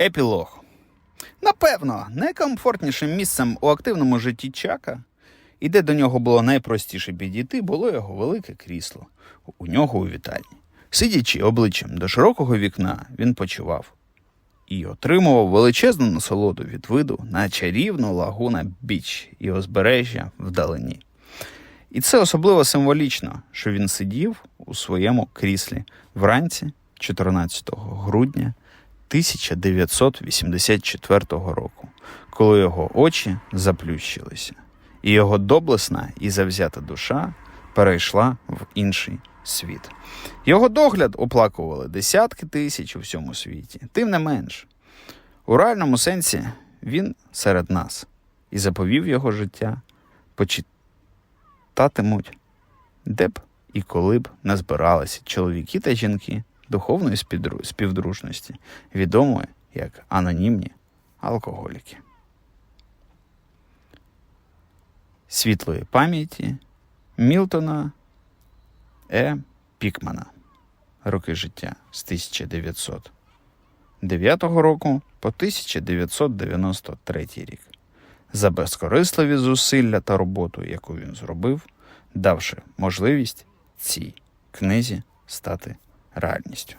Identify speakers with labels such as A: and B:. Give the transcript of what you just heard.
A: Епілог. Напевно, найкомфортнішим місцем у активному житті Чака, і де до нього було найпростіше підійти, було його велике крісло у нього у вітальні. Сидячи обличчям до широкого вікна, він почував і отримував величезну насолоду від виду на чарівну лагуна біч і узбережжя вдалині. І це особливо символічно, що він сидів у своєму кріслі вранці 14 грудня 1984 року, коли його очі заплющилися, і його доблесна і завзята душа перейшла в інший світ. Його догляд оплакували десятки тисяч у всьому світі. Тим не менш, у реальному сенсі він серед нас і заповів його життя почитатимуть, де б і коли б не збиралися чоловіки та жінки духовної співдружності, відомої як анонімні алкоголіки. Світлої пам'яті Мілтона Е. Пікмана. Роки життя з 1909 року по 1993 рік. За безкорисливі зусилля та роботу, яку він зробив, давши можливість цій книзі стати реальністю.